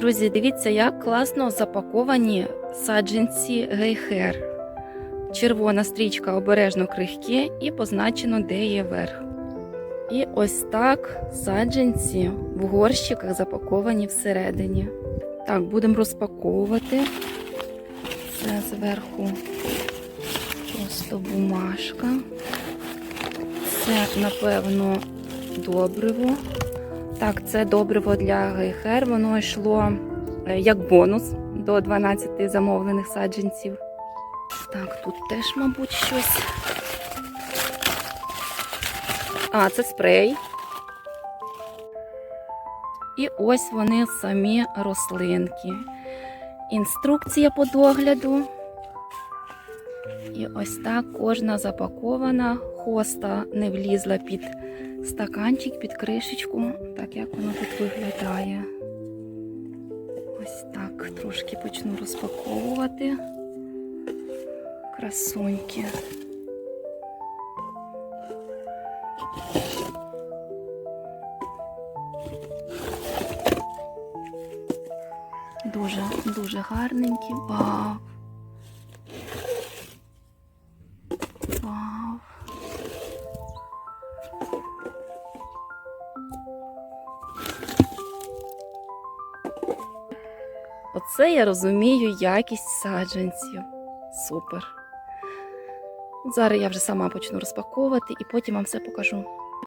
Друзі, дивіться, як класно запаковані саджанці гейхер. Червона стрічка обережно крихке і позначено, де є верх. І ось так саджанці в горщиках запаковані всередині. Так, будемо розпаковувати. Це зверху просто бумажка. Це, напевно, добриво. Так, це добриво для гейхер. Воно йшло е, як бонус до 12 замовлених саджанців. Так, тут теж, мабуть, щось. А, це спрей. І ось вони самі рослинки. Інструкція по догляду. І ось так кожна запакована. Хоста не влізла під стаканчик, під кришечку, так як воно тут виглядає. Ось так трошки почну розпаковувати. Красуньки. Дуже, дуже гарненькі. Вау. Вау. Оце я розумію якість саджанців. Супер. Зараз я вже сама почну розпаковувати і потім вам все покажу.